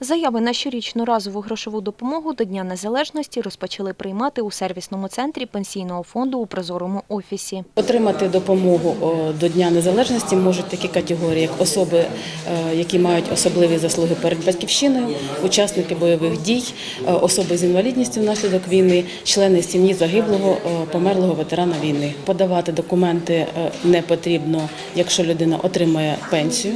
Заяви на щорічну разову грошову допомогу до Дня Незалежності розпочали приймати у сервісному центрі пенсійного фонду у прозорому офісі. Отримати допомогу до Дня Незалежності можуть такі категорії, як особи, е, які мають особливі заслуги перед батьківщиною, учасники бойових дій, е, особи з інвалідністю внаслідок війни, члени сім'ї загиблого, е, померлого ветерана війни. Подавати документи не потрібно, якщо людина отримує пенсію,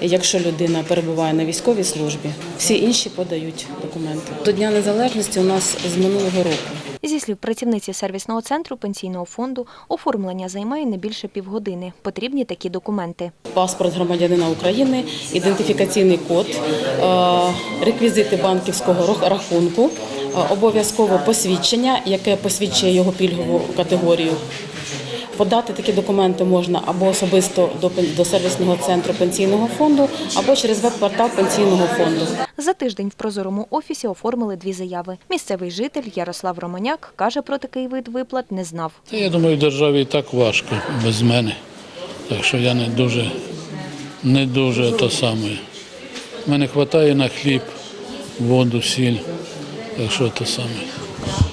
якщо людина перебуває на військовій службі. Всі інші подають документи. До Дня Незалежності у нас з минулого року. Зі слів працівниці сервісного центру пенсійного фонду, оформлення займає не більше півгодини. Потрібні такі документи. паспорт громадянина України, ідентифікаційний код, е, реквізити банківського рахунку, е, обов'язково посвідчення, яке посвідчує його пільгову категорію. Подати такі документи можна або особисто до до сервісного центру пенсійного фонду, або через веб-портал пенсійного фонду. За тиждень в прозорому офісі оформили дві заяви. Місцевий житель Ярослав Романяк каже про такий вид виплат не знав. Я думаю, державі і так важко без мене. Так що я не дуже, не дуже то саме. Мене вистачає на хліб, воду, сіль. Так що то саме.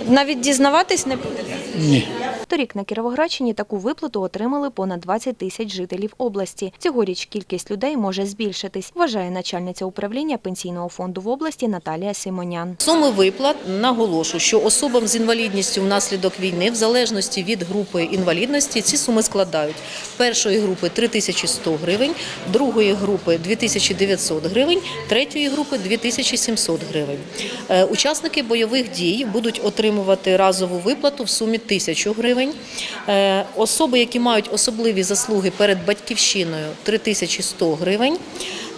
Навіть дізнаватись не буде. Ні. Торік на Кіровоградщині таку виплату отримали понад 20 тисяч жителів області. Цьогоріч кількість людей може збільшитись, вважає начальниця управління пенсійного фонду в області Наталія Симонян. Суми виплат наголошу, що особам з інвалідністю внаслідок війни, в залежності від групи інвалідності, ці суми складають першої групи 3100 гривень, другої групи 2900 гривень, третьої групи 2700 гривень. Е, Учасники бойових дій будуть отримувати разову виплату в сумі 1000 гривень. Е, Особи, які мають особливі заслуги перед батьківщиною 3100 гривень.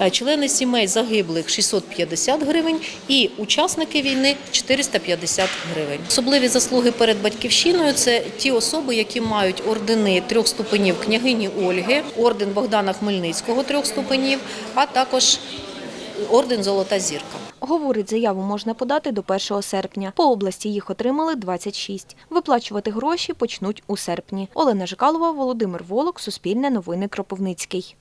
Е, Члени сімей загиблих 650 гривень і учасники війни 450 гривень. Особливі заслуги перед батьківщиною це ті особи, які мають ордени трьох ступенів княгині Ольги, орден Богдана Хмельницького трьох ступенів, а також орден Золота зірка. Говорить, заяву можна подати до 1 серпня. По області їх отримали 26. Виплачувати гроші почнуть у серпні. Олена Жикалова, Володимир Волок, Суспільне новини Кропивницький.